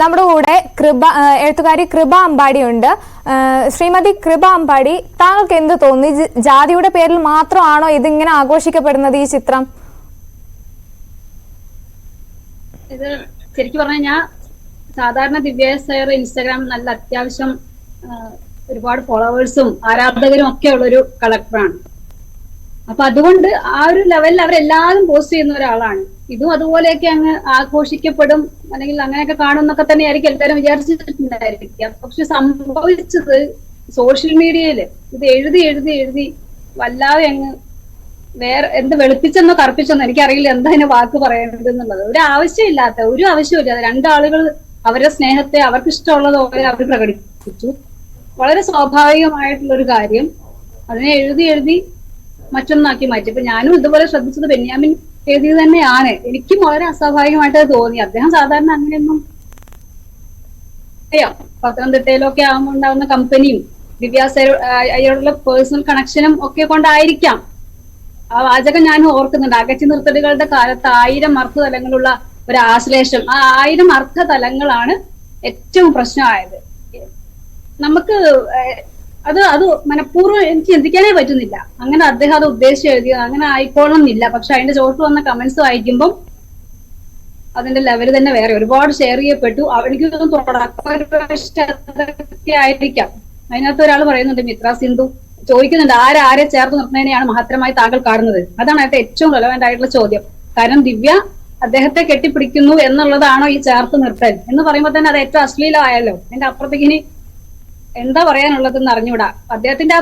നമ്മുടെ കൂടെ കൃപ എഴുത്തുകാരി കൃപ അമ്പാടി ഉണ്ട്. ശ്രീമതി കൃപ അമ്പാടി താങ്കൾക്ക് എന്ത് തോന്നി? ജാതിയുടെ പേരിൽ മാത്രമാണോ ഇതിങ്ങനെ ആഘോഷിക്കപ്പെടുന്നത് ഈ ചിത്രം? ഇത് ശരിക്കും പറഞ്ഞാൽ ഞാൻ സാധാരണ ദിവ്യ സയർ ഇൻസ്റ്റാഗ്രാം നല്ല അത്യാവശ്യം ഒരുപാട് ഫോളോവേഴ്സും ആരാധകരും ഒക്കെ ഉള്ള ഒരു കളക്ടറാണ്. അപ്പൊ അതുകൊണ്ട് ആ ഒരു ലെവലിൽ അവരെല്ലാവരും പോസ്റ്റ് ചെയ്യുന്ന ഒരാളാണ്. ഇതും അതുപോലെയൊക്കെ അങ്ങ് ആഘോഷിക്കപ്പെടും. അല്ലെങ്കിൽ അങ്ങനെയൊക്കെ കാണുന്നൊക്കെ തന്നെ ആയിരിക്കും എല്ലാവരും വിചാരിച്ചിട്ടുണ്ടായിരിക്കാം പക്ഷെ സംഭവിച്ചത് സോഷ്യൽ മീഡിയയിൽ ഇത് എഴുതി എഴുതി എഴുതി വല്ലാതെ അങ്ങ് വേറെ എന്ത് വെളുപ്പിച്ചെന്നോ കറുപ്പിച്ചെന്നോ എനിക്കറിയില്ല എന്താ അതിന് വാക്ക് പറയേണ്ടത് എന്നുള്ളത്. ഒരു ആവശ്യമില്ലാത്ത ഒരു ആവശ്യമില്ല രണ്ടാളുകൾ അവരുടെ സ്നേഹത്തെ അവർക്ക് ഇഷ്ടമുള്ളത് അവർ പ്രകടിപ്പിച്ചു. വളരെ സ്വാഭാവികമായിട്ടുള്ള ഒരു കാര്യം. അതിനെ എഴുതി എഴുതി മറ്റൊന്നാക്കി മാറ്റി. ഇപ്പൊ ഞാനും ഇതുപോലെ ശ്രദ്ധിച്ചത് ബെന്യാമിൻ എഴുതിയത് തന്നെയാണ്. എനിക്കും വളരെ അസ്വാഭാവികമായിട്ട് തോന്നി. അദ്ദേഹം സാധാരണ അങ്ങനെയൊന്നും അറിയാം പത്തനംതിട്ടയിലൊക്കെ ആകുമ്പോൾ ഉണ്ടാവുന്ന കമ്പനിയും ദിവ്യാസ അയ്യോടുള്ള പേഴ്സണൽ കണക്ഷനും ഒക്കെ കൊണ്ടായിരിക്കാം. ആ വാചകം ഞാൻ ഓർക്കുന്നുണ്ട്. അകറ്റി നിർത്തലുകളുടെ കാലത്ത് ആയിരം അർത്ഥ തലങ്ങളുള്ള ഒരു ആശ്ലേഷം. ആ ആയിരം അർത്ഥ തലങ്ങളാണ് ഏറ്റവും പ്രശ്നമായത്. നമുക്ക് അത് അത് മനഃപൂർവം എനിക്ക് ചിന്തിക്കാനേ പറ്റുന്നില്ല. അങ്ങനെ അദ്ദേഹം അത് ഉദ്ദേശിച്ച് എഴുതിയത് അങ്ങനെ ആയിക്കോളണമെന്നില്ല പക്ഷെ അതിന്റെ ചോട്ട് വന്ന കമന്റ്സ് വായിക്കുമ്പം അതിന്റെ ലെവൽ തന്നെ വേറെ. ഒരുപാട് ഷെയർ ചെയ്യപ്പെട്ടു. എനിക്ക് ആയിരിക്കാം. അതിനകത്ത് ഒരാൾ പറയുന്നുണ്ട് മിത്ര സിന്ധു. ചോദിക്കുന്നുണ്ട് ആരാരെ ചേർത്ത് നിർത്തുന്നതിനെയാണ് മഹത്തരമായി താങ്കൾ കാണുന്നത്? അതാണ് അതിന്റെ ഏറ്റവും റെലവെന്റ് ആയിട്ടുള്ള ചോദ്യം. കാരണം ദിവ്യ അദ്ദേഹത്തെ കെട്ടിപ്പിടിക്കുന്നു എന്നുള്ളതാണോ ഈ ചേർത്ത് നിർത്തൽ? എന്ന് പറയുമ്പോൾ തന്നെ അത് ഏറ്റവും അശ്ലീലമായല്ലോ. അതിന്റെ അപ്പുറത്തേക്ക് ഇനി എന്താ പറയാനുള്ളതെന്ന് അറിഞ്ഞൂടാ അദ്ദേഹത്തിന്റെ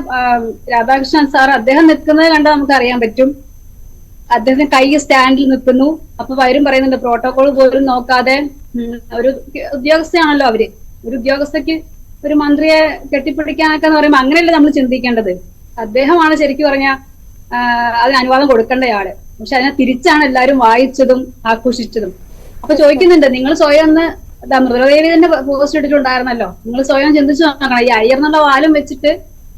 രാധാകൃഷ്ണൻ സാർ അദ്ദേഹം നിൽക്കുന്നത് കണ്ടാൽ നമുക്ക് അറിയാൻ പറ്റും. അദ്ദേഹത്തിന് കൈ സ്റ്റാൻഡിൽ നിൽക്കുന്നു. അപ്പൊ പലരും പറയുന്നുണ്ട് പ്രോട്ടോകോൾ പോലും നോക്കാതെ ഒരു ഉദ്യോഗസ്ഥയാണല്ലോ അവർ. ഒരു ഉദ്യോഗസ്ഥയ്ക്ക് ഒരു മന്ത്രിയെ കെട്ടിപ്പിടിക്കാനൊക്കെ എന്ന് പറയുമ്പോൾ അങ്ങനെയല്ലേ നമ്മൾ ചിന്തിക്കേണ്ടത്. അദ്ദേഹമാണ് ശരിക്കും പറഞ്ഞ അതിന് അനുവാദം കൊടുക്കേണ്ടയാൾ പക്ഷെ അതിനെ തിരിച്ചാണ് എല്ലാവരും വായിച്ചതും ആഘോഷിച്ചതും. അപ്പൊ ചോദിക്കുന്നുണ്ട് നിങ്ങൾ സ്വയം ഒന്ന് മൃതദേവി തന്നെ പോസ്റ്റ് ഇട്ടിട്ടുണ്ടായിരുന്നല്ലോ. നിങ്ങൾ സ്വയം ചിന്തിച്ചു നോക്കണം. ഈ അയ്യർന്നുള്ള വാലും വെച്ചിട്ട്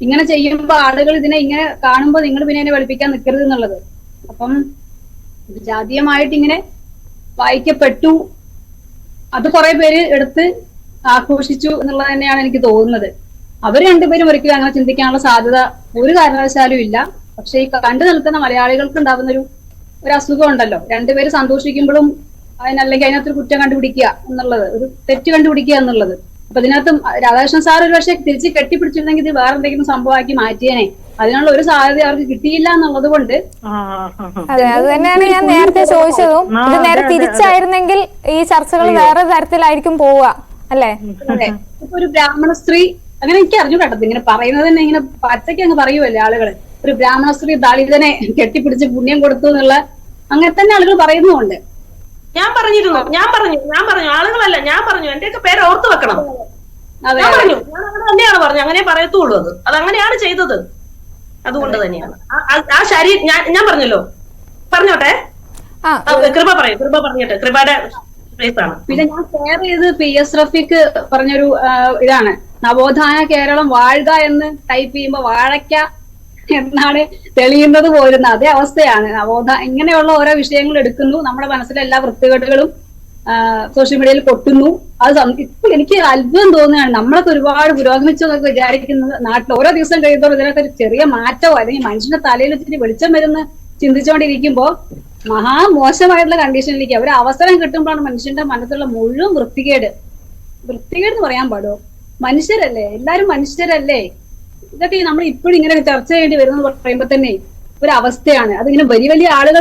ഇങ്ങനെ ചെയ്യുമ്പോൾ ആളുകൾ ഇതിനെ ഇങ്ങനെ കാണുമ്പോൾ നിങ്ങൾ പിന്നെ എന്നെ വെളുപ്പിക്കാൻ നിൽക്കരുത് എന്നുള്ളത്. അപ്പം ജാതീയമായിട്ട് ഇങ്ങനെ വായിക്കപ്പെട്ടു. അത് കുറെ പേര് എടുത്ത് ആഘോഷിച്ചു എന്നുള്ളത് തന്നെയാണ് എനിക്ക് തോന്നുന്നത്. അവർ രണ്ടുപേരും ഒരിക്കലും അങ്ങനെ ചിന്തിക്കാനുള്ള സാധ്യത ഒരു കാരണവശാലും ഇല്ല. പക്ഷെ ഈ കണ്ടു നിൽക്കുന്ന മലയാളികൾക്ക് ഉണ്ടാകുന്ന ഒരു ഒരു അസുഖം ഉണ്ടല്ലോ. രണ്ടുപേര് സന്തോഷിക്കുമ്പോഴും അതിനല്ലെങ്കിൽ അതിനകത്തൊരു കുറ്റം കണ്ടുപിടിക്കുക എന്നുള്ളത്. ഒരു തെറ്റ് കണ്ടുപിടിക്കുക എന്നുള്ളത്. അപ്പൊ ഇതിനകത്ത് രാധാകൃഷ്ണൻ സാർ ഒരു പക്ഷേ തിരിച്ച് കെട്ടിപ്പിടിച്ചിരുന്നെങ്കിൽ ഇത് വേറെ എന്തെങ്കിലും സംഭവമാക്കി മാറ്റിയേനെ. അതിനുള്ള ഒരു സാധ്യത അവർക്ക് കിട്ടിയില്ല എന്നുള്ളത് കൊണ്ട്. അതെ അത് തന്നെയാണ് ഞാൻ നേരത്തെ ചോദിച്ചതും. ഇത് നേരെ തിരിച്ചായിരുന്നെങ്കിൽ ഈ ചർച്ചകൾ വേറെ തരത്തിലായിരിക്കും പോവുക അല്ലേ? അതെ. ഇപ്പൊ ഒരു ബ്രാഹ്മണ സ്ത്രീ അങ്ങനെ എനിക്ക് അറിഞ്ഞു കേട്ടത് ഇങ്ങനെ പറയുന്നത് തന്നെ ഇങ്ങനെ പച്ചയ്ക്ക് അങ്ങ് പറയുമല്ലേ ആളുകൾ. ഒരു ബ്രാഹ്മണ സ്ത്രീ ദളിതനെ കെട്ടിപ്പിടിച്ച് പുണ്യം കൊടുത്തു എന്നുള്ള അങ്ങനെ തന്നെ ആളുകൾ പറയുന്നുമുണ്ട്. ഞാൻ പറഞ്ഞിരുന്നു ഞാൻ പറഞ്ഞു ഞാൻ പറഞ്ഞു ആളുകളല്ല ഞാൻ പറഞ്ഞു എന്റെയൊക്കെ പേര് ഓർത്ത് വെക്കണം. ഞാൻ പറഞ്ഞു ഞാൻ അങ്ങനെ തന്നെയാണ് പറഞ്ഞു അങ്ങനെ പറയത്തുള്ളൂ അത്. അത് അങ്ങനെയാണ് ചെയ്തത്. അതുകൊണ്ട് തന്നെയാണ്. ആ- ആ ഞാൻ ഞാൻ പറഞ്ഞല്ലോ. പറഞ്ഞോട്ടെ? കൃപ പറയും കൃപ പറഞ്ഞിട്ട് കൃപയുടെ ആണ്. പിന്നെ ഞാൻ ഷെയർ ചെയ്ത് പി എസ് റഫീഖ് പറഞ്ഞൊരു ഇതാണ്. നവോത്ഥാന കേരളം വാഴുക എന്ന് ടൈപ്പ് ചെയ്യുമ്പോ വാഴയ്ക്ക എന്നാണ് തെളിയുന്നത് പോരുന്ന അതേ അവസ്ഥയാണ്. അവബോധ ഇങ്ങനെയുള്ള ഓരോ വിഷയങ്ങൾ എടുക്കുന്നു. നമ്മുടെ മനസ്സിലെ എല്ലാ വൃത്തികേടുകളും സോഷ്യൽ മീഡിയയിൽ കൊട്ടുന്നു അത് ഇപ്പൊ എനിക്ക് അത്ഭുതം തോന്നുകയാണ്. നമ്മളൊക്കെ ഒരുപാട് പുരോഗമിച്ചു എന്നൊക്കെ വിചാരിക്കുന്നത് നാട്ടിൽ ഓരോ ദിവസം കഴിയുമ്പോൾ ഇതിനൊക്കെ ഒരു ചെറിയ മാറ്റമോ അല്ലെങ്കിൽ മനുഷ്യന്റെ തലയിൽ ഇച്ചിരി വെളിച്ചം വരുന്ന ചിന്തിച്ചുകൊണ്ടിരിക്കുമ്പോ മഹാ മോശമായിട്ടുള്ള കണ്ടീഷനിലേക്ക് ഒരു അവസരം കിട്ടുമ്പോഴാണ് മനുഷ്യന്റെ മനസ്സിലുള്ള മുഴുവൻ വൃത്തികേട്. വൃത്തികേട് എന്ന് പറയാൻ പാടുമോ? മനുഷ്യരല്ലേ? എല്ലാരും മനുഷ്യരല്ലേ? ഇതൊക്കെ നമ്മൾ ഇപ്പോഴും ഇങ്ങനെ ചർച്ച ചെയ്യേണ്ടി വരുന്നത് പറയുമ്പോ തന്നെ ഒരു അവസ്ഥയാണ്. അതിങ്ങനെ വലിയ വലിയ ആളുകൾ